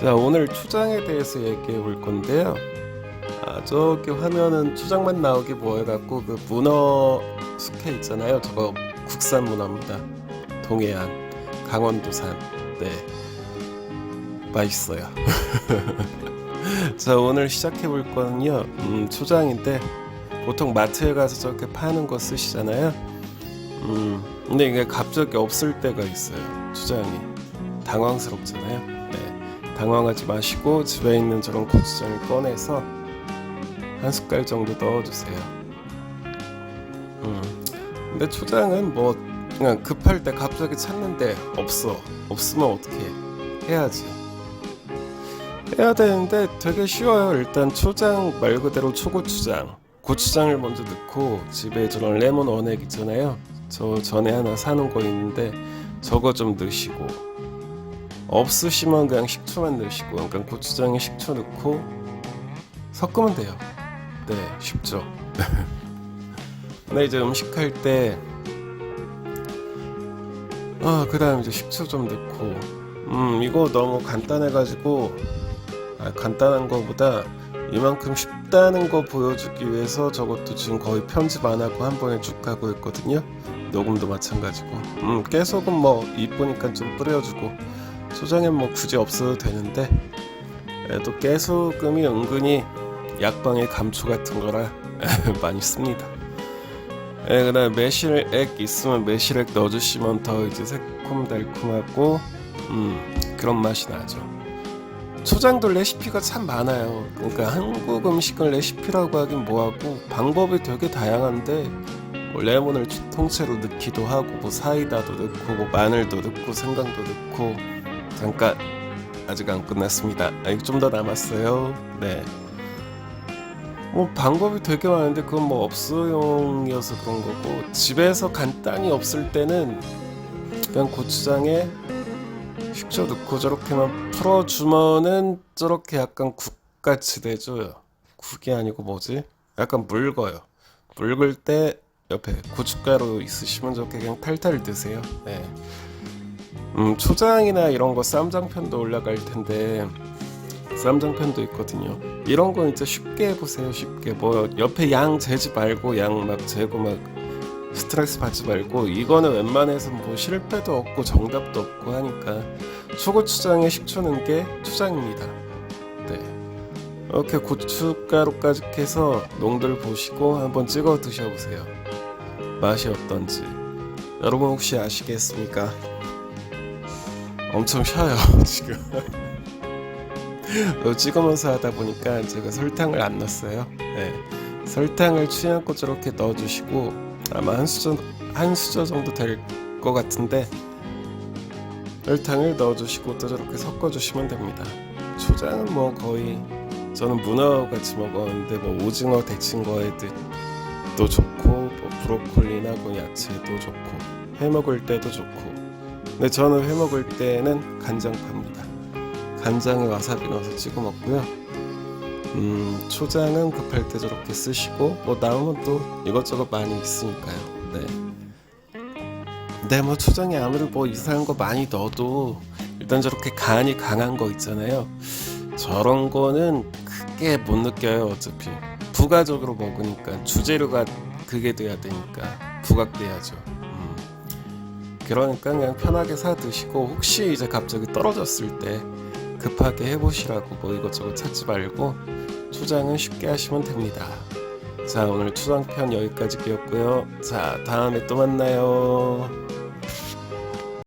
자 오늘 초장에 대해서 얘기해 볼 건데요. 아 저기 화면은 초장만 나오게 뭐해갖고 그 문어 숙회 있잖아요. 저거 국산 문어입니다. 동해안 강원도산. 네 맛있어요. 자 오늘 시작해 볼 거는요. 음, 초장인데 보통 마트에 가서 저렇게 파는 거 쓰시잖아요. 음 근데 이게 갑자기 없을 때가 있어요. 초장이 당황스럽잖아요. 네. 당황하지 마시고 집에 있는 저런 고추장을 꺼내서 한 숟갈 정도 넣어주세요. 음. 근데 초장은 뭐 그냥 급할 때 갑자기 찾는데 없어. 없으면 어떻게 해야지. 해야 되는데 되게 쉬워요. 일단 초장 말 그대로 초고추장. 고추장을 먼저 넣고 집에 저런 레몬 원액 있잖아요. 저 전에 하나 사놓은 거 있는데 저거 좀 넣으시고 없으시면 그냥 식초만 넣으시고 그러니까 고추장에 식초 넣고 섞으면 돼요. 네, 쉽죠. 근데 이제 음식 할 때 아, 그다음 이제 식초 좀 넣고 음, 이거 너무 간단해 가지고 아, 간단한 거보다 이만큼 쉽다는 거 보여주기 위해서 저것도 지금 거의 편집 안 하고 한 번에 쭉 하고 있거든요. 녹음도 마찬가지고. 음, 깨소금 뭐 이쁘니까 좀 뿌려주고 소장엔 뭐 굳이 없어도 되는데 그래도 깨소금이 은근히 약방의 감초 같은 거라 많이 씁니다. 예, 그다음 매실액 있으면 매실액 넣어주시면 더 이제 새콤달콤하고 음 그런 맛이 나죠. 초장도 레시피가 참 많아요. 그러니까 한국 음식을 레시피라고 하긴 뭐하고 방법이 되게 다양한데 뭐 레몬을 통째로 넣기도 하고 뭐 사이다도 넣고 뭐 마늘도 넣고 생강도 넣고 잠깐 아직 안 끝났습니다. 아직 좀 더 남았어요. 네. 뭐 방법이 되게 많은데 그건 뭐 업소용이어서 그런 거고 집에서 간단히 없을 때는 그냥 고추장에 식초 넣고 저렇게만 풀어주면은 저렇게 약간 국같이 되죠. 국이 아니고 뭐지? 약간 묽어요. 묽을 때 옆에 고춧가루 있으시면 저렇게 그냥 탈탈 드세요. 네. 음, 초장이나 이런 거 쌈장편도 올라갈 텐데 쌈장편도 있거든요. 이런 거 진짜 쉽게 해보세요. 쉽게 뭐 옆에 양 재지 말고 양 막 재고 막 스트레스 받지 말고 이거는 웬만해서 뭐 실패도 없고 정답도 없고 하니까 초고추장에 식초 넣은 게 초장입니다. 네. 이렇게 고춧가루까지 해서 농들 보시고 한번 찍어 드셔보세요. 맛이 어떤지. 여러분 혹시 아시겠습니까? 엄청 쉬어요 지금. 찍으면서 하다 보니까 제가 설탕을 안 넣었어요. 네. 설탕을 취향껏 저렇게 넣어주시고 아마 한 수저 한 수저 정도 될 것 같은데 설탕을 넣어주시고 또 저렇게 섞어주시면 됩니다. 초장은 뭐 거의 저는 문어 같이 먹었는데 뭐 오징어 데친 거에도 좋고 뭐 브로콜리나 뭐 야채도 좋고 회 먹을 때도 좋고 근데 저는 회 먹을 때는 간장 팝니다. 간장에 와사비 넣어서 찍어 먹고요. 음, 초장은 급할 때 저렇게 쓰시고 뭐 남으면 또 이것저것 많이 있으니까요. 네. 네, 뭐 초장에 아무리 뭐 이상한 거 많이 넣어도 일단 저렇게 간이 강한 거 있잖아요. 저런 거는 크게 못 느껴요, 어차피. 부가적으로 먹으니까 주재료가 그게 돼야 되니까 부각돼야죠. 음. 그러니까 그냥 편하게 사 드시고 혹시 이제 갑자기 떨어졌을 때 급하게 해보시라고 뭐 이것저것 찾지 말고 초장은 쉽게 하시면 됩니다. 자 오늘 초장편 여기까지였고요. 자 다음에 또 만나요.